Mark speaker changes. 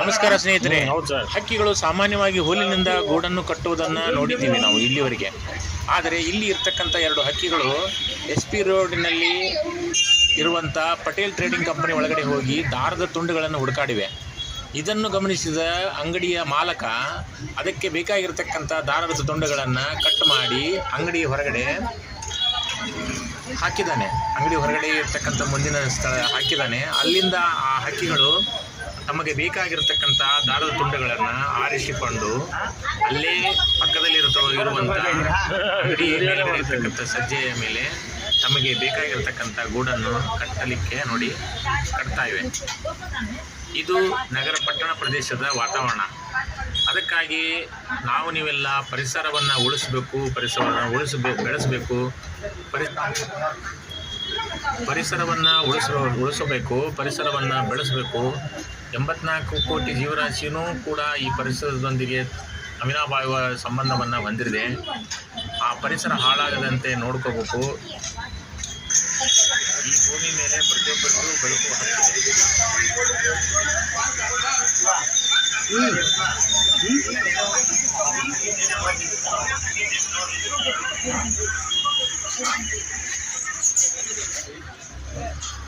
Speaker 1: ನಮಸ್ಕಾರ ಸ್ನೇಹಿತರೆ. ಹಕ್ಕಿಗಳು ಸಾಮಾನ್ಯವಾಗಿ ಹುಲ್ಲಿನಿಂದ ಗೂಡನ್ನು ಕಟ್ಟುವುದನ್ನು ನೋಡಿದ್ದೀವಿ ನಾವು ಇಲ್ಲಿವರೆಗೆ. ಆದರೆ ಇಲ್ಲಿ ಇರ್ತಕ್ಕಂಥ ಎರಡು ಹಕ್ಕಿಗಳು ಎಸ್ ಪಿ ರೋಡಿನಲ್ಲಿ ಇರುವಂಥ ಪಟೇಲ್ ಟ್ರೇಡಿಂಗ್ ಕಂಪನಿ ಒಳಗಡೆ ಹೋಗಿ ದಾರದ ತುಂಡುಗಳನ್ನು ಹುಡುಕಾಡಿವೆ. ಇದನ್ನು ಗಮನಿಸಿದ ಅಂಗಡಿಯ ಮಾಲಕ ಅದಕ್ಕೆ ಬೇಕಾಗಿರ್ತಕ್ಕಂಥ ದಾರದ ತುಂಡುಗಳನ್ನು ಕಟ್ ಮಾಡಿ ಅಂಗಡಿ ಹೊರಗಡೆ ಹಾಕಿದ್ದಾನೆ. ಅಂಗಡಿ ಹೊರಗಡೆ ಇರ್ತಕ್ಕಂಥ ಮುಂದಿನ ಸ್ಥಳ ಹಾಕಿದ್ದಾನೆ. ಅಲ್ಲಿಂದ ಆ ಹಕ್ಕಿಗಳು ತಮಗೆ ಬೇಕಾಗಿರತಕ್ಕಂಥ ದಾರದ ತುಂಡುಗಳನ್ನು ಆರಿಸಿಕೊಂಡು ಅಲ್ಲೇ ಪಕ್ಕದಲ್ಲಿರುತ್ತ ಇರುವಂಥ ಅಂಗಡಿ ಮೇಲ್ಗಡೆ ಇರ್ತಕ್ಕಂಥ ಸಜ್ಜೆಯ ಮೇಲೆ ತಮಗೆ ಬೇಕಾಗಿರತಕ್ಕಂಥ ಗೂಡನ್ನು ಕಟ್ಟಲಿಕ್ಕೆ ನೋಡಿ ಕಟ್ತಾ ಇವೆ. ಇದು ನಗರ ಪಟ್ಟಣ ಪ್ರದೇಶದ ವಾತಾವರಣ. ಅದಕ್ಕಾಗಿ ನಾವು ನೀವೆಲ್ಲ ಪರಿಸರವನ್ನು ಉಳಿಸಬೇಕು ಪರಿಸರವನ್ನು ಉಳಿಸಬೇಕು ಬೆಳೆಸಬೇಕು. ಪರಿ ಪರಿಸರವನ್ನು ಉಳಿಸೋ, ಉಳಿಸಬೇಕು, ಪರಿಸರವನ್ನು ಬೆಳೆಸಬೇಕು. ಎಂಬತ್ನಾಲ್ಕು ಕೋಟಿ ಜೀವರಾಶಿಯೂ ಕೂಡ ಈ ಪರಿಸರದೊಂದಿಗೆ ಅವಿನಾಭಾವ ಸಂಬಂಧವನ್ನು ಹೊಂದಿದೆ. ಆ ಪರಿಸರ ಹಾಳಾಗದಂತೆ ನೋಡ್ಕೋಬೇಕು. ಈ ಭೂಮಿ ಮೇಲೆ ಪ್ರತಿಯೊಬ್ಬರಿಗೂ ಬೆಳಕು ಹಕ್ಕಿದೆ